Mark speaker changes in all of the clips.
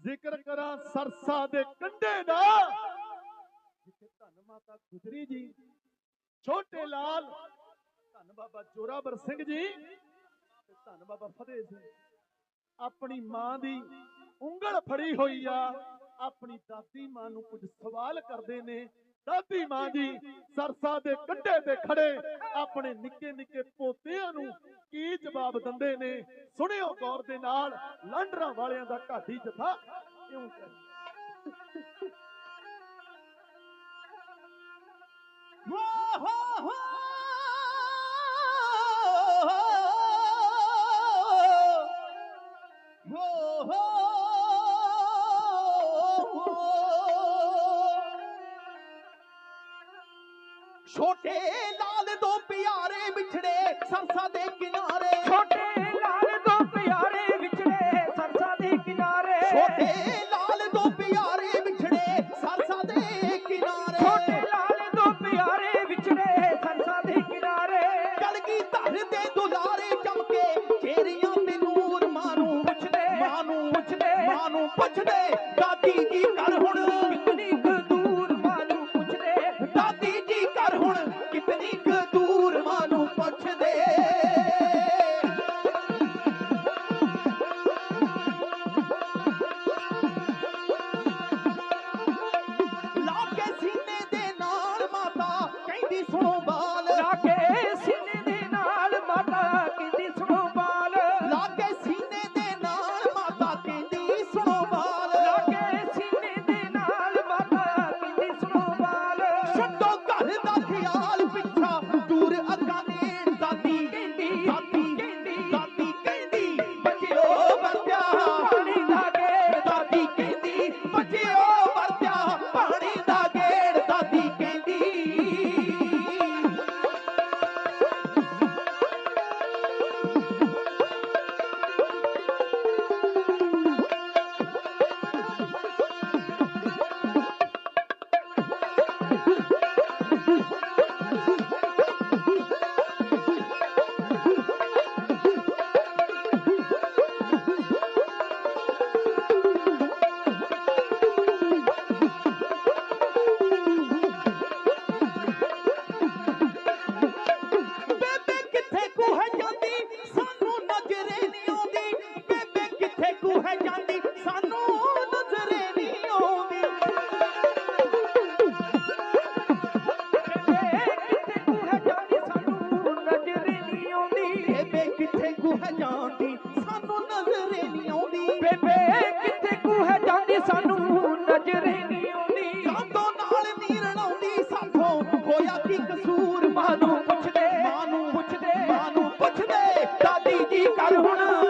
Speaker 1: ਜ਼ਿਕਰ ਕਰਾਂ ਸਰਸਾ ਦੇ ਕੰਢੇ ਦਾ, ਜਿੱਥੇ ਧੰਨ ਮਾਤਾ ਗੁਜਰੀ ਜੀ, ਛੋਟੇ ਲਾਲ, ਧੰਨ ਬਾਬਾ ਜੋਰਾਵਰ ਸਿੰਘ ਜੀ ਤੇ ਧੰਨ ਬਾਬਾ ਫਤਿਹ ਸਿੰਘ। ਆਪਣੀ ਮਾਂ ਦੀ ਉਂਗਲ ਫੜੀ ਹੋਈ ਆ, ਆਪਣੀ ਦਾਦੀ ਮਾਂ ਨੂੰ ਕੁਝ ਸਵਾਲ ਕਰਦੇ ਨੇ। ਸਾਡੀ ਮਾਂ ਜੀ ਸਰਸਾ ਦੇ ਕੰਢੇ ਤੇ ਖੜੇ। ਆਪਣੇ ਨਿੱਕੇ ਨਿੱਕੇ ਪੋਤਿਆਂ ਨੂੰ ਕੀ ਜਵਾਬ ਦਿੰਦੇ ਨੇ? ਸੁਣਿਓ ਗੌਰ ਦੇ ਨਾਲ, ਲੰਡਰਾਂ ਵਾਲਿਆਂ ਦਾ ਘਾਟੀ ਜਥਾ ਕਿਉਂ ਕਹਿੰਦੇ
Speaker 2: ਹੋ ਹੋ ਹੋ ਛੋਟੇ ਲਾਲ ਦੋ ਪਿਆਰੇ ਵਿਛੜੇ ਸਰਸਾ ਦੇ ਕਿਨਾਰੇ। Marijuana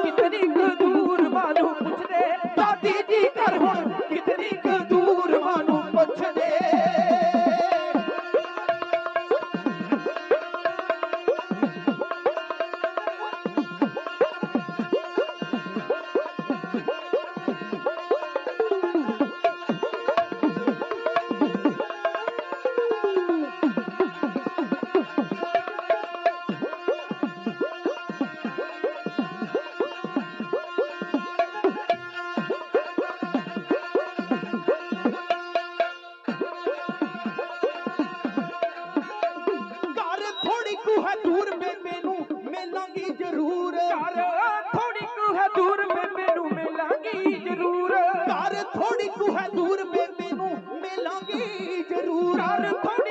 Speaker 2: ਹੈ
Speaker 3: ਦੂਰ
Speaker 2: ਬੇਬੇ ਨੂੰ ਮਿਲਾਂਗੀ ਜ਼ਰੂਰ।
Speaker 3: ਘਰ ਥੋੜੀ ਕੁ ਹੈ ਦੂਰ ਬੇਬੇ ਨੂੰ ਮਿਲਾਂਗੀ ਜ਼ਰੂਰ।
Speaker 2: ਘਰ ਥੋੜੀ ਕੁ ਹੈ ਦੂਰ ਬੇਬੇ ਨੂੰ ਮਿਲਾਂਗੀ ਜ਼ਰੂਰ।
Speaker 3: ਘਰ ਥੋੜੀ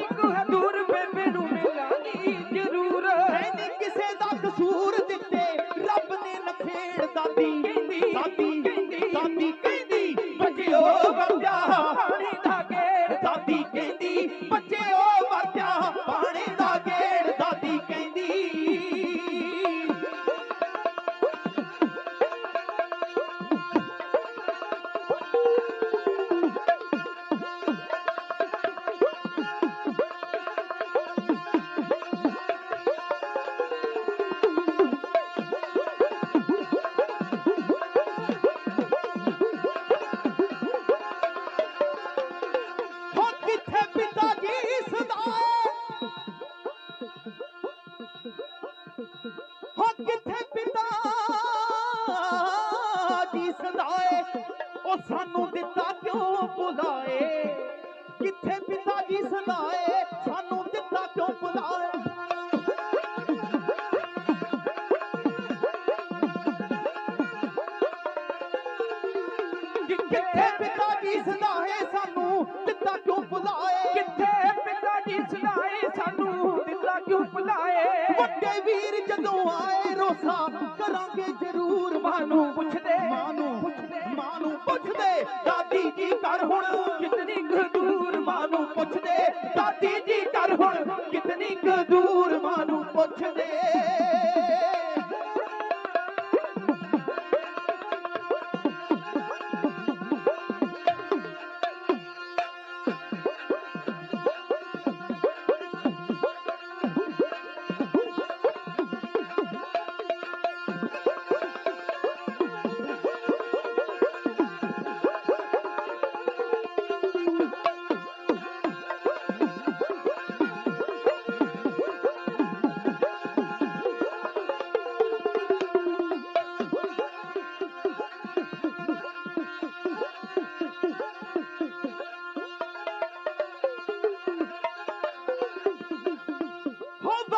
Speaker 2: ਕਿੱਥੇ ਪਿਤਾ ਜੀ ਸਦਾਏ ਸਾਨੂੰ? ਦਿੱਤਾ ਕਿਉਂ ਭੁਲਾਏ? ਕਿੱਥੇ ਪਿਤਾ ਜੀ
Speaker 3: ਸੁਣਾਏ ਸਾਨੂੰ? ਦਿੱਤਾ ਕਿਉਂ ਭੁਲਾਏ?
Speaker 2: ਵੱਡੇ ਵੀਰ ਜਦੋਂ ਆਏ ਰੋਸਾ ਕਰਾਂਗੇ ਜ਼ਰੂਰ
Speaker 3: ਮਾਂ ਨੂੰ ਪੁੱਛਦੇ
Speaker 2: ਮਾਂ ਨੂੰ
Speaker 3: ਪੁੱਛਦੇ।
Speaker 2: ਮਾਂ ਨੂੰ ਪੁੱਛਦੇ ਦਾਦੀ ਜੀ ਕਰ ਹੁਣ
Speaker 3: ਕਿਤਨੀ ਕੁ ਦੂਰ?
Speaker 2: ਮਾਂ ਨੂੰ ਪੁੱਛਦੇ ਦਾਦੀ ਜੀ ਕਰ ਹੁਣ ਕਿਤਨੀ ਕੁ ਦੂਰ? ਮਾਂ ਨੂੰ ਪੁੱਛਦੇ।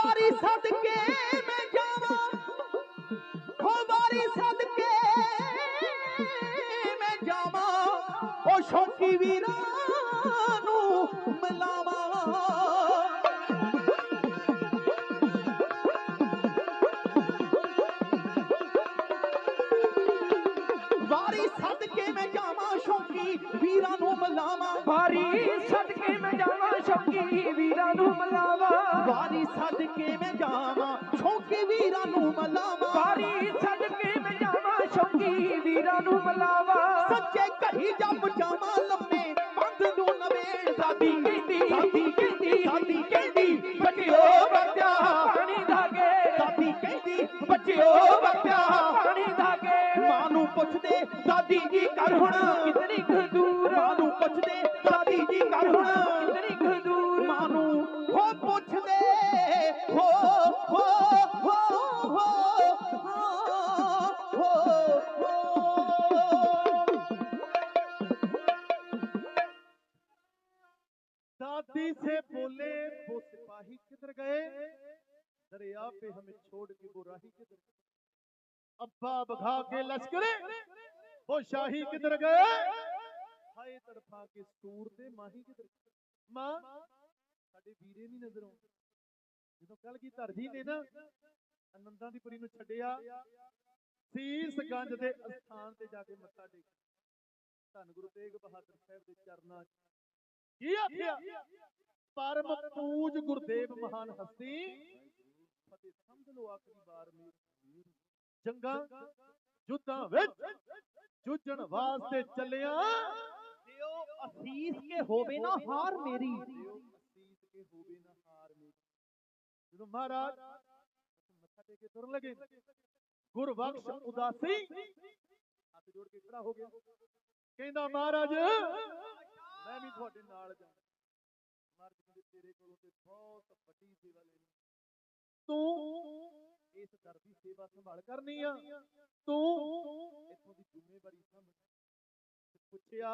Speaker 2: ਵਾਰੀ ਸਦਕੇ ਮੈਂ ਜਾਵਾਂ। ਹੋ ਵਾਰੀ ਸਦਕੇ ਮੈਂ ਜਾਵਾਂ। ਉਹ ਸ਼ੌਕੀ ਵੀਰਾਂ ਨੂੰ ਮਿਲਾਵਾਂ। ਵਾਰੀ ਸਦਕੇ ਮੈਂ ਜਾਵਾਂ, ਸ਼ੌਕੀ ਵੀਰਾਂ ਨੂੰ ਮਿਲਾਵਾਂ।
Speaker 3: ਭਾਰੀ ਸਦਕੇ ਮੈਂ ਜਾਵਾਂ, ਸ਼ੌਕੀ ਵੀਰਾਂ
Speaker 2: ਵਾਰੀ ਸਦਕੇ ਮੈਂ ਜਾਵਾਂ? ਸ਼ੌਕੀ ਵੀਰਾਂ ਨੂੰ ਮਿਲਾਵਾਂ।
Speaker 3: ਭਾਰੀ ਸਦਕੇ ਮੈਂ ਜਾਵਾਂ? ਸ਼ੌਕੀ ਵੀਰਾਂ ਨੂੰ ਮਲਾਵਾ।
Speaker 2: ਸੱਚੇ ਕਹੀ ਜੰਮ ਜਾਵਾਂ ਲੰਮੇ ਬੰਦ ਨੂੰ ਨਵੇੜ ਦਾਦੀ ਕਹਿੰਦੀ ਦਾਦੀ ਕਹਿੰਦੀ ਦਾਦੀ ਕਹਿੰਦੀ ਬੱਚਿਓ ਬੱਚਾ
Speaker 3: ਪਾਣੀ ਧਾਗੇ
Speaker 2: ਦਾਦੀ ਕਹਿੰਦੀ ਬੱਚਿਓ ਬੱਚਾ
Speaker 3: ਪਾਣੀ ਧਾਗੇ
Speaker 2: ਮਾਂ ਨੂੰ ਪੁੱਛਦੇ ਦਾਦੀ ਜੀ ਕਰ ਹੁਣ।
Speaker 3: ਕਿਤਨੀ ਕੁ
Speaker 1: छोड़ के वो राही किधर गए? अब्बा भगा के लश्करे वो शाही किधर गए हाय तड़फा के सूर ते माही किधर गए? ਮਾਂ ਸਾਡੇ ਵੀਰੇ ਨਹੀਂ ਨਜ਼ਰ ਆਉਂਦੇ ਜਦੋਂ ਕੱਲ ਕੀ ਧਰਜੀ ਨੇ ਨਾ ਅਨੰਦਾਂ ਦੀ ਪੁਰੀ ਨੂੰ ਛੱਡਿਆ ਸੀਸ ਗੰਜ ਦੇ ਅਸਥਾਨ ਤੇ ਜਾ ਕੇ ਮੱਥਾ ਟੇਕਿਆ ਧੰਨ ਗੁਰੂ ਤੇਗ ਬਹਾਦਰ ਸਾਹਿਬ ਦੇ ਚਰਨਾਂ 'ਚ ਕੀ ਆਖਿਆ ਪਰਮ ਪੂਜ ਗੁਰਦੇਵ ਮਹਾਨ ਹਸਤੀ ਫਤਿਹ ਸਮਝ ਲੋ ਆਖਰੀ ਵਾਰ ਮੇਰੀ ਜੰਗਾਂ ਯੁੱਧਾਂ ਵਿੱਚ ਜੂਝਣ ਵਾਸਤੇ ਚੱਲਿਆ।
Speaker 2: ਦਿਓ ਅਸੀਸ ਕੇ ਹੋਵੇ ਨਾ ਹਾਰ ਮੇਰੀ।
Speaker 1: ਦਿਓ ਅਸੀਸ ਕੇ ਹੋਵੇ ਨਾ ਹਾਰ ਮੇਰੀ। ਜਦੋਂ ਮਹਾਰਾਜ ਮੱਥਾ ਟੇਕ ਕੇ ਤੁਰਨ ਲੱਗੇ ਗੁਰਬਖਸ਼ ਉਦਾਸੀ ਹੱਥ ਜੋੜ ਕੇ ਖੜਾ ਹੋ ਗਿਆ। ਕਹਿੰਦਾ ਮਹਾਰਾਜ ਮੈਂ ਵੀ ਤੁਹਾਡੇ ਨਾਲ ਜਾਣਾ ਮਹਾਰਾਜ ਕਹਿੰਦੇ ਤੇਰੇ ਕੋਲੋਂ ਤੇ ਬਹੁਤ ਵੱਡੀ ਸੇਵਾ ਲੈਣੀ ਤੂੰ ਇਸ ਦਰ ਦੀ ਸੇਵਾ ਸੰਭਾਲ ਕਰਨੀ ਆ। ਤੂੰ ਇਥੋਂ ਦੀ ਜ਼ਿੰਮੇਵਾਰੀ ਸੰਭਾਲ ਤੇ ਪੁੱਛਿਆ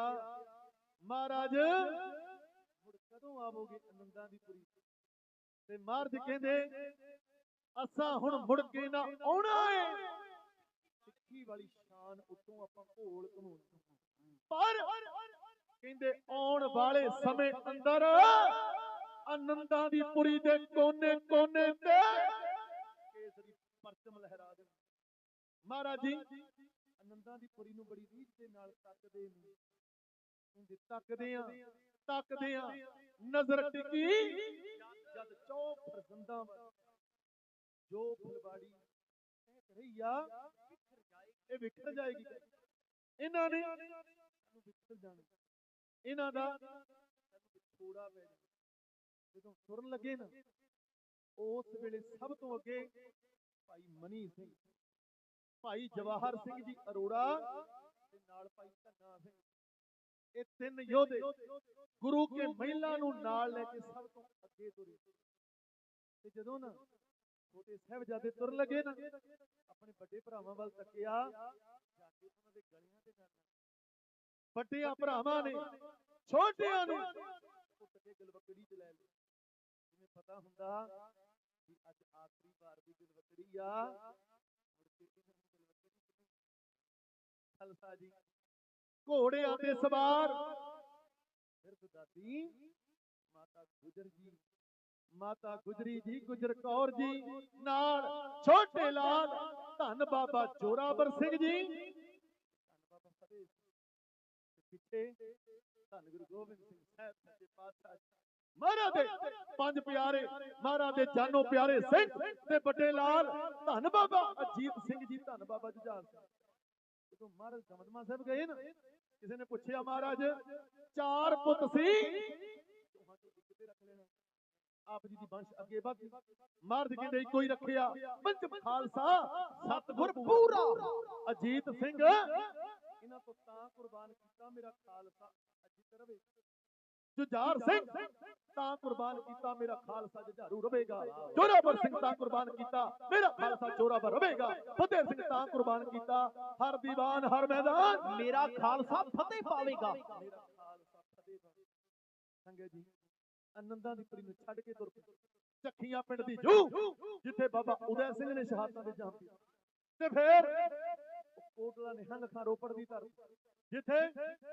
Speaker 1: ਮਹਾਰਾਜ ਮੁੜ ਕਦੋਂ ਆਵੋਗੇ ਆਨੰਦਾਂ ਦੀ ਪੁਰੀ? ਤੇ ਮਹਾਰਾਜ ਕਹਿੰਦੇ ਅਸਾਂ ਹੁਣ ਮੁੜ ਕੇ ਨਾ ਆਉਣਾ ਏ। ਸਿੱਖੀ ਵਾਲੀ ਸ਼ਾਨ ਉਤੋਂ ਆਪਾਂ ਘੋਲ ਘਮੂਣ ਪਰ ਕਹਿੰਦੇ ਆਉਣ ਵਾਲੇ ਸਮੇਂ ਅੰਦਰ ਆਨੰਦਾਂ ਦੀ ਪੁਰੀ ਦੇ ਕੋਨੇ ਕੋਨੇ ਤੇ। ਕੇਸਰੀ ਪਰਚਮ ਲਹਿਰਾ ਦੇ ਮਹਾਰਾਜ ਜੀ, ਆਨੰਦਾਂ ਦੀ ਪੁਰੀ ਨੂੰ ਬੜੀ ਰੀਝ ਦੇ ਨਾਲ ਤੱਕਦੇ ਨੇ। ਕਹਿੰਦੇ ਤੱਕਦੇ ਆ ਤੱਕਦੇ ਆ, ਨਜ਼ਰ ਟਿਕੀ। ਜਦ ਚੌ ਫਰਜ਼ੰਦਾਂ ਜੋ ਫੁਲਵਾੜੀ ਕਹਿ ਰਹੀ ਆ ਇਹ ਵਿਖਰ ਜਾਏਗੀ ਇਹਨਾਂ ਨੇ ਵਿਖਰ ਜਾਣਾ। ਇਹਨਾਂ ਦਾ ਥੋੜਾ ਪੈ ਜਾਣਾ ਜਦੋਂ ਤੁਰਨ ਲੱਗੇ ਨਾ, ਉਸ ਵੇਲੇ ਸਭ ਤੋਂ ਅੱਗੇ ਭਾਈ ਮਨੀ ਸਿੰਘ, ਭਾਈ ਜਵਾਹਰ ਸਿੰਘ ਜੀ ਅਰੋੜਾ ਤੇ ਨਾਲ ਭਾਈ ਧੰਨਾ ਸਿੰਘ। ਇਹ ਤਿੰਨ ਯੋਧੇ ਗੁਰੂ ਕੇ ਮਹਿਲਾ ਨੂੰ ਨਾਲ ਲੈ ਕੇ ਸਭ ਤੋਂ ਅੱਗੇ ਤੁਰੇ। ਤੇ ਜਦੋਂ ਨਾ ਛੋਟੇ ਸਾਹਿਬਜ਼ਾਦੇ ਤੁਰਨ ਲੱਗੇ ਨਾ, ਆਪਣੇ ਵੱਡੇ ਭਰਾਵਾਂ ਵੱਲ ਤੱਕਿਆ, ਜਾ ਕੇ ਉਹਨਾਂ ਦੇ ਗਲਿਆਂ ਤੇ ਜਾਣਾ ਵੱਡਿਆਂ ਭਰਾਵਾਂ ਨੇ, ਛੋਟਿਆਂ ਨੂੰ ਉੱਠ ਕੇ ਗਲਵਕੜੀ ਚ ਲੈ ਲਈ ਪਤਾ ਹੁੰਦਾ ਕਿ ਅੱਜ ਆਖਰੀ ਵਾਰ ਦੀ ਗਲਵਕੜੀ ਆ। ਮੁੜ ਕੇ ਇਹਨਾਂ ਨੂੰ ਗਲਵਕੜੀ ਖਾਲਸਾ ਜੀ। ਘੋੜਿਆਂ ਤੇ ਸਵਾਰ। ਫਿਰ ਦਾਦੀ ਮਾਤਾ ਗੁਜਰ ਜੀ। ਮਾਤਾ ਗੁਜਰੀ ਜੀ, ਗੁਜਰ ਕੌਰ ਜੀ ਨਾਲ ਛੋਟੇ ਲਾਲ, ਧੰਨ ਬਾਬਾ ਜੋਰਾਵਰ ਸਿੰਘ ਜੀ। ਧੰਨ ਪਿੱਛੇ ਧੰਨ ਗੁਰੂ ਗੋਬਿੰਦ ਸਿੰਘ ਸਾਹਿਬ ਸੱਚੇ ਪਾਤਸ਼ਾਹ ਮਹਾਰਾਜ ਦੇ ਪੰਜ ਪਿਆਰੇ, ਮਹਾਰਾਜ ਦੇ ਜਾਨੋ ਪਿਆਰੇ ਸਿੰਘ ਤੇ ਵੱਡੇ ਲਾਲ, ਧੰਨ ਬਾਬਾ, ਅਜੀਤ ਸਿੰਘ ਜੀ, ਧੰਨ ਬਾਬਾ ਜੁਝਾਰ ਸਿੰਘ। ਜਦੋਂ ਮਹਾਰਾਜ ਦਮਦਮਾ ਸਾਹਿਬ ਗਏ ਨਾ, ਕਿਸੇ ਨੇ ਪੁੱਛਿਆ, ਮਹਾਰਾਜ, ਚਾਰ ਪੁੱਤ ਸੀ? ਆਪ ਜੀ ਦੀ ਬੰਸ਼ ਅੱਗੇ ਵੱਧ ਮਰਦ ਕਹਿੰਦੇ, ਇੱਕੋ ਰੱਖਿਆ। ਪੰਜ ਖਾਲਸਾ ਸਤਿਗੁਰ ਪੂਰਾ। ਅਜੀਤ ਸਿੰਘ, ਇਹਨਾਂ ਤੋਂ ਤਾਂ ਕੁਰਬਾਨ ਕੀਤਾ, ਮੇਰਾ ਖਾਲਸਾ ਅਜੀਤ ਰਵੇ। ਜੁਝਾਰ ਸਿੰਘ ਤਾਂ ਕੁਰਬਾਨ ਕੀਤਾ ਮੇਰਾ ਖਾਲਸਾ ਜੁਝਾਰੂ ਰਵੇਗਾ। ਜੋਰਾਵਰ ਸਿੰਘ ਤਾਂ ਕੁਰਬਾਨ ਕੀਤਾ ਮੇਰਾ ਖਾਲਸਾ ਜੋਰਾਵਰ ਰਵੇਗਾ। ਫਤਿਹ ਸਿੰਘ ਤਾਂ ਕੁਰਬਾਨ ਕੀਤਾ ਹਰ ਦੀਵਾਨ ਹਰ ਮੈਦਾਨ।
Speaker 2: ਮੇਰਾ ਖਾਲਸਾ ਫਤਿਹ ਪਾਵੇਗਾ।
Speaker 1: ਸੰਗਤ ਜੀ ਅਨੰਦਾਂ ਦੀ ਪਰੀ ਨੂੰ ਛੱਡ ਕੇ ਤੁਰ ਪਏ। ਚੱਖੀਆਂ ਪਿੰਡ ਦੀ ਜੂ ਜਿੱਥੇ ਬਾਬਾ ਉਦੈ ਸਿੰਘ ਨੇ ਸ਼ਹਾਦਤਾਂ ਦੇ ਜਾਮ ਤੇ ਫੇਰ ਕੋਟਲਾ ਨੇ ਹੰਖਾਂ ਰੋਪੜ ਦੀ ਧਰਤੀ ਜਿੱਥੇ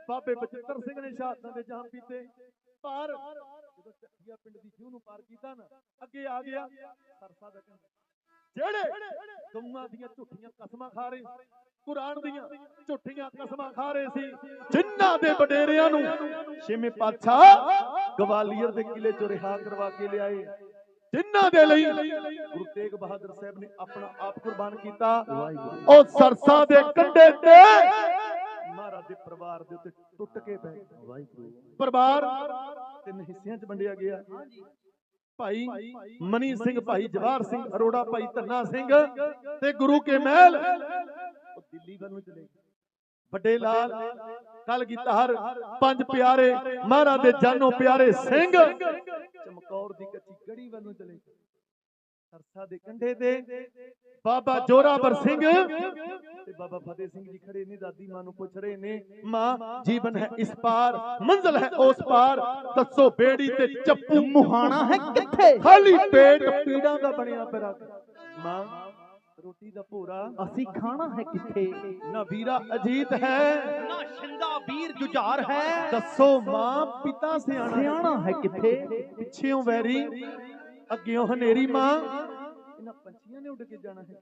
Speaker 1: ਬਾਬੇ ਬਚਿੱਤਰ ਸਿੰਘ ਨੇ ਸ਼ਹਾਦਤਾਂ ਦੇ ਜਾਮ ਪੀਤੇ ਪਰ ਜਦੋਂ ਚੱਖੀਆਂ ਪਿੰਡ ਦੀ ਜੂ ਨੂੰ ਪਾਰ ਕੀਤਾ ਨਾ, ਅੱਗੇ ਆ ਗਿਆ ਸਰਸਾ ਦਾ ਪਿੰਡ ਜਿਹੜੇ ਗਊਆਂ ਦੀਆਂ ਝੂਠੀਆਂ ਕਸਮਾਂ ਖਾ ਰਹੇ, ਕੁਰਾਨ ਦੀਆਂ ਝੂਠੀਆਂ ਕਸਮਾਂ ਖਾ ਰਹੇ ਸੀ, ਜਿਨ੍ਹਾਂ ਦੇ ਵਡੇਰਿਆਂ ਨੂੰ ਛੇਵੇਂ ਪਾਤਸ਼ਾਹ ਗਵਾਲੀਅਰ ਦੇ ਕਿਲੇ ਚੋਂ ਰਿਹਾ ਕਰਵਾ ਕੇ ਲਿਆਏ। ਜਿਨ੍ਹਾਂ ਦੇ ਲਈ ਗੁਰੂ ਤੇਗ ਬਹਾਦਰ ਸਾਹਿਬ ਨੇ ਆਪਣਾ ਆਪ ਕੁਰਬਾਨ ਕੀਤਾ ਉਹ ਸਰਸਾ ਦੇ ਕੰਢੇ ਤੇ ਮਹਾਰਾਜ ਦੇ ਪਰਿਵਾਰ ਦੇ ਉੱਤੇ ਟੁੱਟ ਕੇ ਪੈ ਵਾਹਿਗੁਰੂ। ਪਰਿਵਾਰ ਤਿੰਨ ਹਿੱਸਿਆਂ 'ਚ ਵੰਡਿਆ ਗਿਆ। ਭਾਈ ਮਨੀ ਸਿੰਘ ਭਾਈ ਜਵਾਹਰ ਸਿੰਘ ਅਰੋੜਾ ਭਾਈ ਧੰਨਾ ਸਿੰਘ ਤੇ ਗੁਰੂ ਕੇ ਮਹਿਲ। ਉਹ ਦਿੱਲੀ ਵੱਲ ਨੂੰ ਚਲੇ ਗਏ। ਵੱਡੇ ਲਾਲ ਕਲਗੀਧਰ ਪੰਜ ਪਿਆਰੇ ਮਹਾਰਾਜ ਦੇ ਜਾਨੋ ਪਿਆਰੇ ਸਿੰਘ। ਚਮਕੌਰ ਦੀ ਕੱਚੀ ਗੜੀ ਵੱਲ ਚਲੇ ਸਰਸਾ ਦੇ ਕੰਢੇ ਤੇ ਬਾਬਾ ਜੋਰਾਵਰ ਸਿੰਘ ਤੇ ਬਾਬਾ ਫਤਿਹ ਸਿੰਘ ਜੀ ਖੜੇ ਨੇ, ਦਾਦੀ ਮਾਂ ਨੂੰ ਪੁੱਛ ਰਹੇ ਨੇ, ਮਾਂ, ਜੀਵਨ ਹੈ ਇਸ ਪਾਰ, ਮੰਜ਼ਲ ਹੈ ਉਸ ਪਾਰ, ਦੱਸੋ ਬੇੜੀ ਤੇ ਚੱਪੂ
Speaker 2: ਮੁਹਾਣਾ ਹੈ ਕਿੱਥੇ?
Speaker 1: ਖਾਲੀ ਪੇਟ ਪੀੜਾਂ ਦਾ ਬਣਿਆ ਪਿਆ ਮਾਂ ਰੋਟੀ ਦਾ ਭੋਰਾ।
Speaker 2: ਅਸੀਂ ਖਾਣਾ ਹੈ ਕਿੱਥੇ?
Speaker 1: ਨਾ ਵੀਰਾ ਅਜੀਤ ਹੈ।
Speaker 2: ਨਾ ਸ਼ਿੰਦਾ ਵੀਰ ਜੁਝਾਰ ਹੈ।
Speaker 1: ਦੱਸੋ ਮਾਂ ਪਿਤਾ ਸਿਆਣਾ।
Speaker 2: ਸਿਆਣਾ ਹੈ ਕਿੱਥੇ?
Speaker 1: ਪਿੱਛੇੋਂ ਵੈਰੀ ਅੱਗਿਓਂ ਹਨੇਰੀ ਮਾਂ। ਇਹਨਾਂ ਪੰਛੀਆਂ ਨੇ ਉੱਡ ਕੇ ਜਾਣਾ ਹੈ।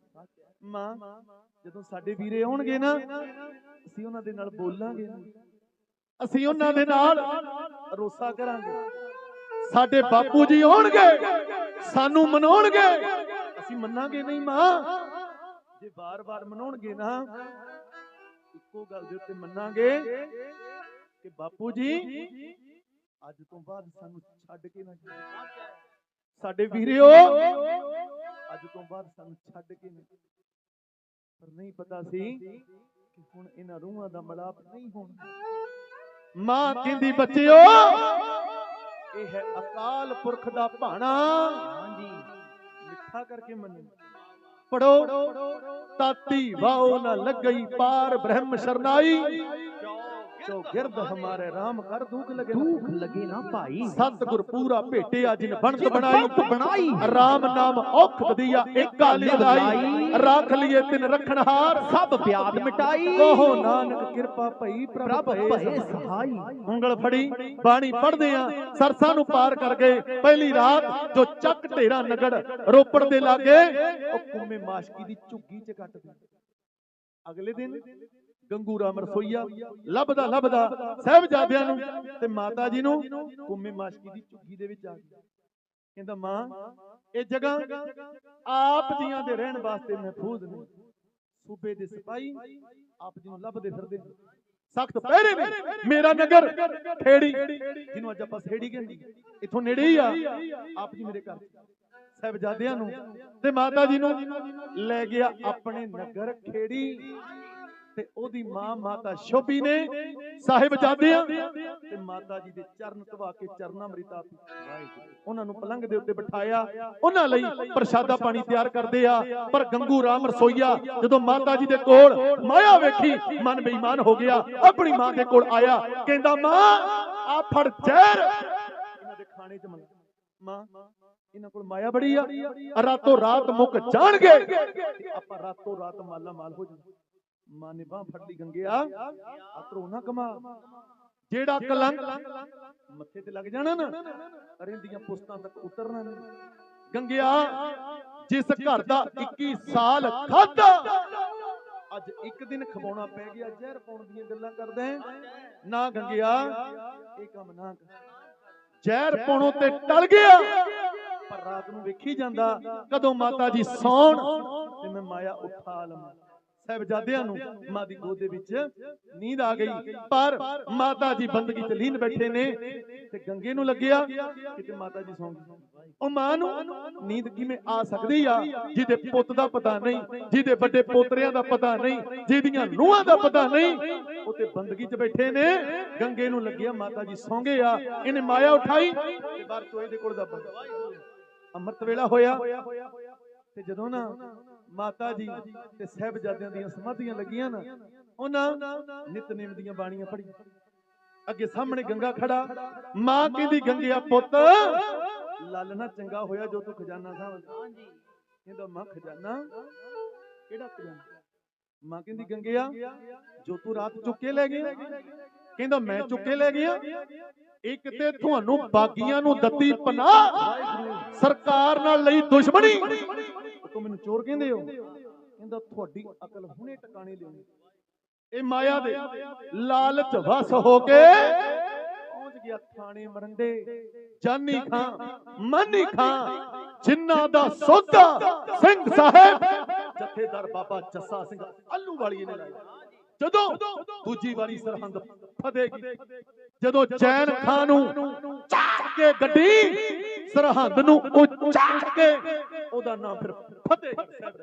Speaker 1: ਮਾਂ ਜਦੋਂ ਸਾਡੇ ਵੀਰੇ ਆਉਣਗੇ ਨਾ ਅਸੀਂ ਉਹਨਾਂ ਦੇ ਨਾਲ ਬੋਲਾਂਗੇ। ਅਸੀਂ ਉਹਨਾਂ ਦੇ ਨਾਲ ਰੋਸਾ ਕਰਾਂਗੇ। ਸਾਡੇ ਬਾਪੂ ਜੀ ਆਉਣਗੇ ਸਾਨੂੰ ਮਨਾਉਣਗੇ। ਅਸੀਂ ਮੰਨਾਂਗੇ ਨਹੀਂ ਮਾਂ। ਜੇ ਵਾਰ-ਵਾਰ ਮਨਾਉਣਗੇ ਨਾ ਇੱਕੋ ਗੱਲ ਦੇ ਉੱਤੇ ਮੰਨਾਂਗੇ ਕਿ ਬਾਪੂ ਜੀ ਅੱਜ ਤੋਂ ਬਾਅਦ ਸਾਨੂੰ ਛੱਡ ਕੇ ਨਾ ਜਾਓ। ਸਾਡੇ ਵੀਰਿਓ ਅੱਜ ਤੋਂ ਬਾਅਦ ਸਾਨੂੰ ਛੱਡ ਕੇ ਨਾ। ਪਰ ਨਹੀਂ ਪਤਾ ਸੀ ਕਿ ਹੁਣ ਇਹਨਾਂ ਰੂਹਾਂ ਦਾ ਮਲਾਪ ਨਹੀਂ ਹੋਣਾ। ਮਾਂ ਕਹਿੰਦੀ ਬੱਚਿਓ ਇਹ ਹੈ ਅਕਾਲ ਪੁਰਖ ਦਾ ਭਾਣਾ।
Speaker 2: ਹਾਂਜੀ।
Speaker 1: ਮਿੱਠਾ ਕਰਕੇ ਮੰਨੋ ਪੜੋ। ਤਾਤੀ ਵਾਓ ਨਾ ਲੱਗਈ ਪਾਰ ਬ੍ਰਹਮ ਸ਼ਰਨਾਈ। ਜੋ ਗਿਰਦ ਹਮਾਰੇ RAM ਕਰ ਦੂਖ ਲਗੇ
Speaker 2: ਦੁੱਖ ਲੱਗੇ ਨਾ ਭਾਈ।
Speaker 1: ਸਤਿਗੁਰ ਪੂਰਾ ਭੇਟਿਆ ਜਿਨ ਬਣਤ ਬਣਾਈ।
Speaker 2: ਬਣਾਈ।
Speaker 1: RAM ਨਾਮ ਔਖ ਵਧੀਆ ਏਕਾ ਲਿਲਾਈ ਰੱਖ ਲਈਏ ਤਿਨ ਰਖਣਹਾਰ
Speaker 2: ਸਭ ਵਿਆਦ ਮਿਟਾਈ।
Speaker 1: ਕਹੋ ਨਾਨਕ ਕਿਰਪਾ ਭਈ ਪ੍ਰਭ ਭਏ ਸਹਾਈ ਉਂਗਲ ਫੜੀ ਬਾਣੀ ਪੜਦੇ ਆ। ਸਰਸਾ ਨੂੰ ਪਾਰ ਕਰ ਗਏ। ਪਹਿਲੀ ਰਾਤ ਜੋ ਚੱਕ ਢੇਰਾ ਨਗੜ ਰੋਪੜ ਦੇ ਲਾਗੇ ਉਹ ਕੁੰਮੇ ਮਾਸ਼ਕੀ ਦੀ ਝੁੱਗੀ ਚ ਕੱਟ ਦੇ ਅਗਲੇ ਦਿਨ ਗੰਗੂ ਰਾਮ ਰਸੋਈਆ ਲੱਭਦਾ ਲੱਭਦਾ ਸਾਹਿਬਜ਼ਾਦਿਆਂ ਨੂੰ ਤੇ ਮਾਤਾ ਜੀ ਨੂੰ ਕੁੰਮੇ ਮਾਸ਼ਕੀ ਦੀ ਝੁੱਗੀ ਦੇ ਵਿੱਚ ਆ ਗਿਆ ਕਹਿੰਦਾ, ਮਾਂ, ਇਹ ਜਗ੍ਹਾ ਆਪ ਜੀਆਂ ਦੇ ਰਹਿਣ ਵਾਸਤੇ ਮਹਿਫੂਜ਼ ਨੇ। ਸੂਬੇ ਦੇ ਸਿਪਾਹੀ ਆਪ ਜੀ ਨੂੰ ਲੱਭਦੇ ਫਿਰਦੇ ਸਖਤ ਪਹਿਰੇ ਨੇ। ਮੇਰਾ ਨਗਰ ਖੇੜੀ ਜਿਹਨੂੰ ਅੱਜ ਆਪਾਂ ਖੇੜੀ ਕਹਿੰਦੇ ਇੱਥੋਂ ਨੇੜੇ ਹੀ ਆ। ਆਪ ਜੀ ਮੇਰੇ ਘਰ ਸਾਹਿਬਜ਼ਾਦਿਆਂ ਨੂੰ ਤੇ ਮਾਤਾ ਜੀ ਨੂੰ ਲੈ ਗਿਆ ਆਪਣੇ ਨਗਰ ਖੇੜੀ ਤੇ ਉਹਦੀ ਮਾਂ ਮਾਤਾ ਸ਼ੋਭੀ ਨੇ ਸਾਹਿਬਜ਼ਾਦਿਆਂ ਤੇ ਤੇ ਮਾਤਾ ਜੀ ਦੇ ਚਰਨ ਧਵਾ ਕੇ ਚਰਨਾ ਮ੍ਰਿਤਾ ਪੀ। ਉਹਨਾਂ ਨੂੰ ਪਲੰਘ ਦੇ ਉੱਤੇ ਬਿਠਾਇਆ। ਉਹਨਾਂ ਲਈ ਪ੍ਰਸ਼ਾਦਾ ਪਾਣੀ ਤਿਆਰ ਕਰਦੇ ਆ। ਪਰ ਗੰਗੂ ਰਾਮ ਰਸੋਈਆ ਜਦੋਂ ਮਾਤਾ ਜੀ ਦੇ ਕੋਲ ਮਾਇਆ ਵੇਖੀ ਮਨ ਬੇਈਮਾਨ ਹੋ ਗਿਆ। ਆਪਣੀ ਮਾਂ ਦੇ ਕੋਲ ਆਇਆ। ਕਹਿੰਦਾ ਮਾਂ ਆ ਫੜ ਜ਼ਹਿਰ। ਇਹਨਾਂ ਦੇ ਖਾਣੇ ਚ ਮਾਂ ਇਹਨਾਂ ਕੋਲ ਮਾਇਆ ਬੜੀ ਆ। ਰਾਤੋਂ ਰਾਤ ਮੁੱਕ ਜਾਣਗੇ। ਆਪਾਂ ਰਾਤੋਂ ਰਾਤ ਮਾਲਾ ਮਾਲ ਹੋ ਜਾਣਾ ਮਾਂ ਨੇ ਬਾਹ ਫੜ ਲਈ ਗੰਗਿਆ ਅਤਰੋ ਨਾ ਕਮਾ। ਜਿਹੜਾ ਕਲੰਕ ਮੱਥੇ ਤੇ ਲੱਗ ਜਾਣਾ ਨਾ ਰਹਿੰਦੀਆਂ ਪੁਸਤਾਂ ਤੱਕ ਉਤਰਨਾ ਨਹੀਂ। ਗੰਗਿਆ ਜਿਸ ਘਰ ਦਾ 21 ਸਾਲ ਖਾਦਾ ਅੱਜ ਇੱਕ ਦਿਨ ਖਵਾਉਣਾ ਪੈ ਗਿਆ ਜ਼ਹਿਰ ਪਾਉਣ ਦੀਆਂ ਗੱਲਾਂ ਕਰਦਾ ਨਾ ਗੰਗਿਆ ਇਹ ਕੰਮ ਨਾ ਕਰ। ਜ਼ਹਿਰ ਪਾਉਣੋਂ ਤੇ ਟਲ ਗਿਆ। ਪਰ ਰਾਤ ਨੂੰ ਵੇਖੀ ਜਾਂਦਾ ਕਦੋਂ ਮਾਤਾ ਜੀ ਸੌਣ। ਤੇ ਮੈਂ ਮਾਇਆ ਉਠਾ ਲਵਾਂ। ਸਾਹਿਬਜ਼ਾਦਿਆਂ ਨੂੰ ਮਾਂ ਦੀ ਗੋਦ ਦੇ ਵਿੱਚ ਨੀਂਦ ਆ ਗਈ। ਪਰ ਮਾਤਾ ਜੀ ਬੰਦਗੀ ਚ ਲੀਨ ਬੈਠੇ ਨੇ ਤੇ ਗੰਗੇ ਨੂੰ ਲੱਗਿਆ ਕਿਤੇ ਮਾਤਾ ਜੀ ਸੌਂ ਗਈ। ਉਹ ਮਾਂ ਨੂੰ ਨੀਂਦ ਕਿਵੇਂ ਆ ਸਕਦੀ ਆ? ਜਿਹਦੇ ਪੁੱਤ ਦਾ ਪਤਾ ਨਹੀਂ, ਜਿਹਦੇ ਵੱਡੇ ਪੋਤਰਿਆਂ ਦਾ ਪਤਾ ਨਹੀਂ, ਜਿਹਦੀਆਂ ਨੂੰਹਾਂ ਦਾ ਪਤਾ ਨਹੀਂ, ਉਹ ਤੇ ਬੰਦਗੀ ਚ ਬੈਠੇ ਨੇ। ਗੰਗੇ ਨੂੰ ਲੱਗਿਆ ਮਾਤਾ ਜੀ ਸੌਂ ਗਏ ਆ। ਇਹਨੇ ਮਾਇਆ ਉਠਾਈ ਤੇ ਬਾਹਰ ਚੋਏ ਦੇ ਕੋਲ ਦੱਬ ਅੰਮ੍ਰਿਤ ਵੇਲਾ ਹੋਇਆ। ਤੇ ਜਦੋਂ ਨਾ ਮਾਤਾ ਜੀ ਤੇ ਸਹਿਬਜ਼ਾਦਿਆਂ ਦੀਆਂ ਸਮਾਧੀਆਂ ਲੱਗੀਆਂ ਨਾ ਉਹਨਾਂ ਨਿਤਨੇਮ ਦੀਆਂ ਬਾਣੀਆਂ ਪੜ੍ਹੀਆਂ। ਅੱਗੇ ਸਾਹਮਣੇ ਗੰਗਾ ਖੜਾ ਮਾਂ ਕਹਿੰਦੀ ਗੰਗਿਆ ਪੁੱਤ ਲਾਲਣਾ ਚੰਗਾ ਹੋਇਆ ਜੋ ਤੂੰ ਖਜ਼ਾਨਾ ਸਾਂਭ ਲਿਆ ਕਹਿੰਦਾ ਮਾਂ ਖਜ਼ਾਨਾ? ਕਿਹੜਾ ਖਜ਼ਾਨਾ? ਮਾਂ ਕਹਿੰਦੀ ਗੰਗਿਆ ਜੋ ਤੂੰ ਰਾਤ ਚੁੱਕੇ ਲੈ ਗਿਆ। ਕਹਿੰਦਾ ਮੈਂ ਚੁੱਕੇ ਲੈ ਗਿਆ। ਇੱਕ ਤੇ ਤੁਹਾਨੂੰ ਬਾਗੀਆਂ ਨੂੰ ਦਿੱਤੀ ਪਨਾਹ। ਸਰਕਾਰ ਨਾਲ ਲਈ ਦੁਸ਼ਮਣੀ। ਤੂੰ ਮੈਨੂੰ ਚੋਰ ਕਹਿੰਦੇ ਹੋ? ਕਹਿੰਦਾ, ਤੁਹਾਡੀ ਅਕਲ ਹੁਣੇ ਟਿਕਾਣੇ ਲਿਆਉਣੀ ਇਹ ਮਾਇਆ ਦੇ ਲਾਲਚ ਵਸ ਹੋ ਕੇ ਪਹੁੰਚ ਗਿਆ ਥਾਣੇ ਮਰੰਡੇ। ਜਾਨੀ ਖਾਂ, ਮਾਨੀ ਖਾਂ ਜਿਨ੍ਹਾਂ ਦਾ ਸੌਦਾ ਸਿੰਘ ਸਾਹਿਬ, ਜਥੇਦਾਰ ਬਾਬਾ ਜੱਸਾ ਸਿੰਘ ਅੱਲੂ ਵਾਲੀ ਨੇ ਲਾਇਆ। ਜਦੋਂ ਦੂਜੀ ਵਾਰੀ ਸਰਹੰਦ ਫਤੇਗੀ ਜਦੋਂ ਚੈਨ ਖਾਂ ਨੂੰ ਚਾਕ ਕੇ ਗੱਡੀ ਸਰਹੰਦ ਨੂੰ ਉਚਾਕ ਕੇ ਉਹਦਾ ਨਾਮ ਫਿਰ ਫਤਿਹ ਸਾਹਿਬ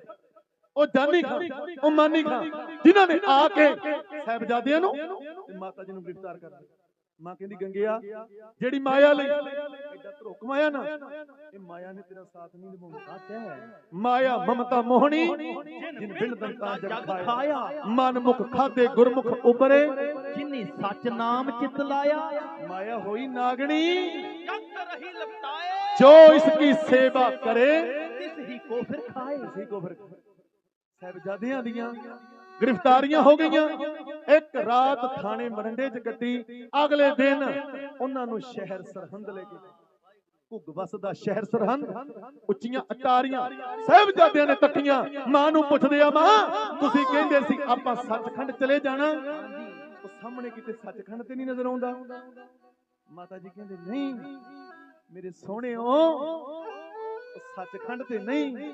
Speaker 1: ਉਹ ਜਾਨੀ ਖਾਂ ਉਹ ਮਾਨੀ ਖਾਂ ਜਿਨ੍ਹਾਂ ਨੇ ਆ ਕੇ ਸਾਹਿਬਜ਼ਾਦਿਆਂ ਨੂੰ ਤੇ ਮਾਤਾ ਜੀ ਨੂੰ ਗ੍ਰਿਫਤਾਰ ਕਰ ਲਿਆ। ਮਾਂ ਕਹਿੰਦੀ ਗੰਗਿਆ ਜਿਹੜੀ ਮਾਇਆ ਲਈ ਐਡਾ ਧਰੋਕ ਮਾਇਆ ਨਾ ਇਹ ਮਾਇਆ ਨੇ ਤੇਰਾ ਸਾਥ ਨਹੀਂ ਨਿਭਾਉਣਾ ਮਾਇਆ ਮਮਤਾ ਮੋਹਣੀ ਜਿਨ ਬਿਨ ਦੰਤਾ ਜਗ ਖਾਇਆ ਮਨ ਮੁਖ ਖਾਦੇ ਗੁਰਮੁਖ ਉਬਰੇ
Speaker 2: ਜਿਨੀ ਸੱਚ ਨਾਮ ਚਿਤ ਲਾਇਆ।
Speaker 1: ਮਾਇਆ ਹੋਈ ਨਾਗਣੀ।
Speaker 2: ਜਗ ਰਹੀ ਲਪਟਾਏ।
Speaker 1: ਜੋ ਇਸ ਕੀ ਸੇਵਾ ਕਰੇ।
Speaker 2: ਤਿਸ ਹੀ ਕੋ ਫਿਰ ਖਾਏ
Speaker 1: ਇਸੇ ਕੋ ਫਿਰ ਸਾਹਿਬਜ਼ਾਦਿਆਂ ਦੀਆਂ ਗ੍ਰਿਫਤਾਰੀਆਂ ਹੋ ਗਈਆਂ। ਇੱਕ ਰਾਤ ਥਾਣੇ ਮਰੰਡੇ 'ਚ ਕੱਟੀ। ਅਗਲੇ ਦਿਨ ਉਹਨਾਂ ਨੂੰ ਸ਼ਹਿਰ ਸਰਹੰਦ ਲੈ ਗਏ। ਘੁੱਗ ਵਸਦਾ ਸ਼ਹਿਰ ਸਰਹੰਦ। ਉੱਚੀਆਂ ਅਟਾਰੀਆਂ। ਸਾਹਿਬਜ਼ਾਦਿਆਂ ਨੇ ਤੱਕੀਆਂ। ਮਾਂ ਨੂੰ ਪੁੱਛਦੇ ਆ, ਮਾਂ, ਤੁਸੀਂ ਕਹਿੰਦੇ ਸੀ ਆਪਾਂ ਸੱਚਖੰਡ ਚਲੇ ਜਾਣਾ? ਉਹ ਸਾਹਮਣੇ ਕਿਤੇ ਸੱਚਖੰਡ ਤੇ ਨਹੀਂ ਨਜ਼ਰ ਆਉਂਦਾ। ਮਾਤਾ ਜੀ ਕਹਿੰਦੇ, ਨਹੀਂ, ਮੇਰੇ ਸੋਹਣਿਓ, ਉਹ ਸੱਚਖੰਡ ਤੇ ਨਹੀਂ।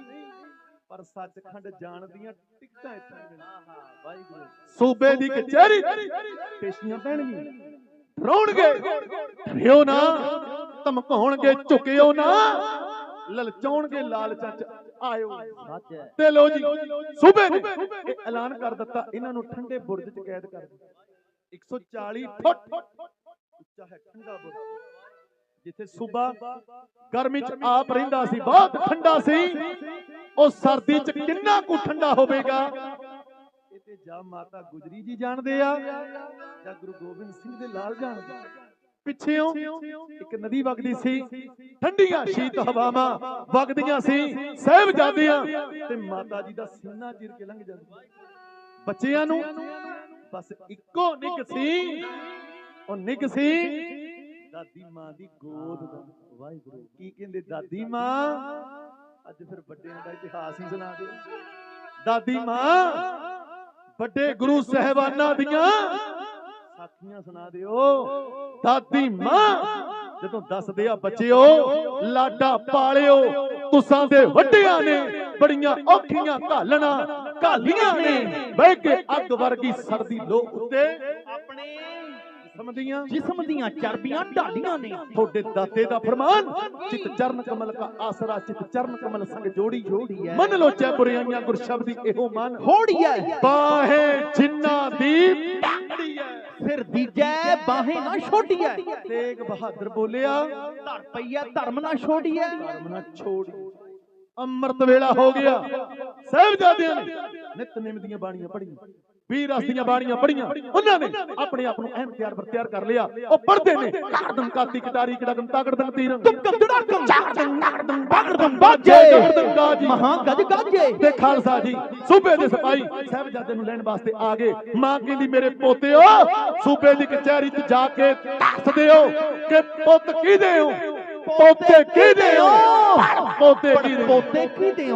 Speaker 1: ਪਰ ਸੱਚਖੰਡ ਜਾਣ ਦੀਆਂ ਟਿਕਟਾਂ ਇੱਥੇ ਮਿਲਣ ਵਾਹਿਗੁਰੂ। ਸੂਬੇ ਦੀ ਕਚਹਿਰੀ ਪੇਸ਼ੀਆਂ ਪੈਣਗੀਆਂ। ਰੋਣਗੇ ਰਿਓ ਨਾ ਧਮਕਾਉਣਗੇ ਝੁਕਿਓ ਨਾ। ਲਲਚਾਉਣਗੇ ਲਾਲਚਾਂ ਚ ਆਇਓ।
Speaker 2: ਸੱਚ ਹੈ।
Speaker 1: ਤੇ ਲੋ ਜੀ ਸੂਬੇ ਨੇ ਇਹ ਐਲਾਨ ਕਰ ਦਿੱਤਾ ਇਹਨਾਂ ਨੂੰ ਠੰਡੇ ਬੁਰਜ ਚ ਕੈਦ ਕਰ ਦਿੱਤਾ। 140 ਫੁੱਟ ਉੱਚਾ ਹੈ ਠੰਡਾ ਬੁਰਜ। ਜਿੱਥੇ ਸੂਬਾ ਗਰਮੀ ਚ ਆਪ ਰਹਿੰਦਾ ਸੀ ਬਹੁਤ ਠੰਡਾ ਸੀ। ਉਹ ਸਰਦੀ ਚ ਕਿੰਨਾ ਕੁ ਠੰਡਾ ਹੋਵੇਗਾ? ਇਹ ਤੇ ਜਾਂ ਮਾਤਾ ਗੁਜਰੀ ਜੀ ਜਾਣਦੇ ਆ ਜਾਂ ਗੁਰੂ ਗੋਬਿੰਦ ਸਿੰਘ ਦੇ ਲਾਲ ਜਾਣਦੇ। ਪਿੱਛੇੋਂ ਇੱਕ ਨਦੀ ਵਗਦੀ ਸੀ ਠੰਡੀਆਂ ਸ਼ੀਤ ਹਵਾਵਾਂ ਵਗਦੀਆਂ ਸੀ ਸਹਿਬਜ਼ਾਦਿਆਂ ਤੇ ਮਾਤਾ ਜੀ ਦਾ ਸੀਨਾ ਚੀਰ ਕੇ ਲੰਘ ਜਾਂਦਾ। ਬੱਚਿਆਂ ਨੂੰ ਬਸ ਇੱਕੋ ਨਿੱਘ ਸੀ। ਉਹ ਨਿੱਘ ਸੀ। ਦਾਦੀ ਮਾਂ ਦੀ ਗੋਦ ਦਾ। ਵਾਹਿਗੁਰੂ। ਕੀ ਕਹਿੰਦੇ? ਦਾਦੀ ਮਾਂ? ਅੱਜ ਫਿਰ ਵੱਡਿਆਂ ਦਾ ਇਤਿਹਾਸ ਹੀ ਸੁਣਾ ਦਿਓ। ਦਾਦੀ ਮਾਂ ਵੱਡੇ ਗੁਰੂ ਸਹਿਬਾਨਾਂ ਦੀਆਂ ਸਾਖੀਆਂ ਸੁਣਾ ਦਿਓ। ਦਾਦੀ ਮਾਂ ਜਦੋਂ ਦੱਸਦੇ ਆ ਬੱਚਿਓ ਲਾਡਾ ਪਾਲਿਓ ਤੁਸਾਂ ਦੇ ਵੱਡਿਆਂ ਨੇ ਬੜੀਆਂ ਔਖੀਆਂ ਘਾਲਣਾ ਘਾਲੀਆਂ ਨੇ। ਬਹਿ ਕੇ ਅੱਗ ਵਰਗੀ ਸਰਦੀ ਲੋ ਉੱਤੇ ਸਮਝੀਆਂ
Speaker 2: ਜਿਸਮ ਦੀਆਂ ਚਰਬੀਆਂ ਢਾਲੀਆਂ ਨੇ।
Speaker 1: ਤੁਹਾਡੇ ਦਾਤੇ ਦਾ ਫਰਮਾਨ ਚਿਤ ਚਰਨ ਕਮਲ ਕਾ ਆਸਰਾ ਚਿਤ ਚਰਨ ਕਮਲ ਸੰਗ ਜੋੜੀ
Speaker 2: ਜੋੜੀ ਹੈ।
Speaker 1: ਮਨ ਲੋਚੈ ਬੁਰਾਈਆਂ ਗੁਰ ਸ਼ਬਦੀ ਇਹੋ ਮਨ।
Speaker 2: ਹੋੜੀ ਹੈ।
Speaker 1: ਬਾਹੇ ਜਿੰਨਾ ਦੀ ਪਕੜੀ ਹੈ।
Speaker 2: ਸਿਰ ਦੀਜੈ ਬਾਹੇ ਨਾ ਛੋਡੀਐ
Speaker 1: ਤੇਗ ਬਹਾਦਰ ਬੋਲਿਆ
Speaker 2: ਧਰ ਪਈਐ ਧਰਮ ਨਾ ਛੋਡੀਐ
Speaker 1: ਧਰਮ ਨਾ ਛੋੜ ਅੰਮ੍ਰਿਤ ਵੇਲਾ ਹੋ ਗਿਆ। ਸਾਹਿਬਜ਼ਾਦਿਆਂ ਨੇ ਨਿਤਨੇਮ ਦੀਆਂ ਬਾਣੀਆਂ ਪੜੀਆਂ ਵੀਰ ਰਸ ਦੀਆਂ ਬਾਣੀਆਂ ਪੜੀਆਂ ਉਹਨਾਂ ਨੇ ਆਪਣੇ ਆਪ ਨੂੰ ਐਨ ਤਿਆਰ ਕਰ ਲਿਆ। ਉਹ ਪੜਦੇ ਨੇ। ਕਾਰਦਮ ਕਾਤੀ ਕਟਾਰੀ ਕੜਗਮ ਤਾਕੜਦਮ ਤੀਰਮ
Speaker 2: ਤੁਮ ਕੰਦੜਾ ਕਮ
Speaker 1: ਚਾਕੜਦਮ ਤਾਕੜਦਮ ਬਾਗੜਦਮ
Speaker 2: ਬਾਜੇ
Speaker 1: ਗੜਦਮ ਗਾਜੀ
Speaker 2: ਮਹਾਂ ਗੱਜ ਗਾਜੇ
Speaker 1: ਤੇ ਖਾਲਸਾ ਜੀ ਸੂਬੇ ਦੇ ਸਿਪਾਹੀ ਸਾਹਿਬਜ਼ਾਦੇ ਨੂੰ ਲੈਣ ਵਾਸਤੇ ਆ ਗਏ। ਮਾਂ ਕਹਿੰਦੀ ਮੇਰੇ ਪੋਤਿਓ? ਸੂਬੇ ਦੀ ਕਚਹਿਰੀ 'ਚ ਜਾ ਕੇ ਪੁੱਤ ਕਿਹਦੇ ਹੋ? ਪੋਤੇ ਕਿਹਦੇ ਹੋ? ਪੋਤੇ ਕਿਹਦੇ